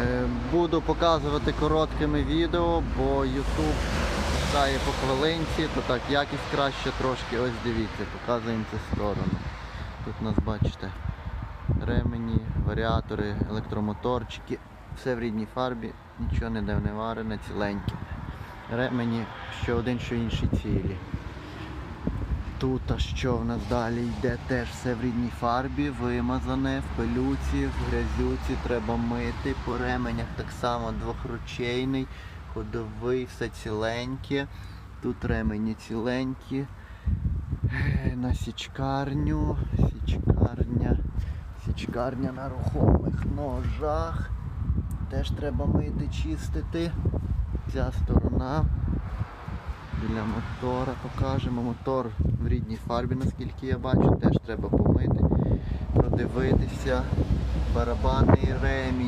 Е, Буду показувати короткими відео, бо YouTube читає по хвилинці, то так якість краще трошки. Ось дивіться, показуємо цю сторону. Тут нас бачите ремені, варіатори, електромоторчики. Все в рідній фарбі, нічого не варене, ціленьке. Ремені що один, що інший цілі. Тут а що в нас далі йде теж все в рідній фарбі, вимазане, в пилюці, в грязюці, треба мити. По ременях так само двохручейний, ходовий, все ціленьке. Тут ремені ціленькі. Е, На січкарню, січкарня, січкарня на рухомих ножах. Теж треба мити, чистити. Ця сторона. Біля мотора покажемо. Мотор в рідній фарбі, наскільки я бачу, теж треба помити, продивитися. Барабанний ремінь.